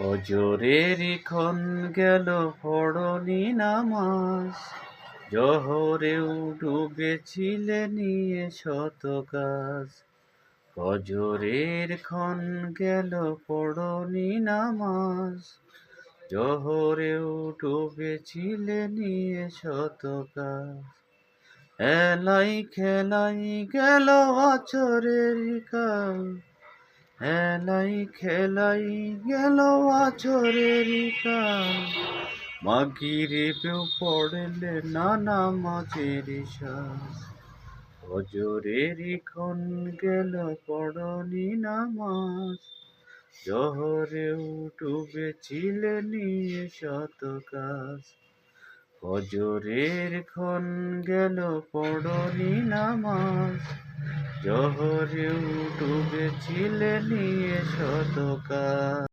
অজরের ক্ষণ গেল পড়নি নামাজ। জহরেও ডুবেছিলে নিয়ে শত কাজ। ফজরের ক্ষণ গেল পড়নি নামাজ। জহরেও ডুবেছিলে নিয়ে শত কাজ। এলাই খেলাই গেল আচরের কাল হেলাই খেলাই গেল আচরের কাল মাগিরে পড়লে নানা মাঝের শ্বাস ক্ষণ গেল পড়নি নামাজ। জহরেও ডুবেছিলে নিয়ে শত কাজ। হজরের ক্ষণ গেল পড়নি নামাজ। জহরেও ডুবেছিলে নিয়ে শত কাজ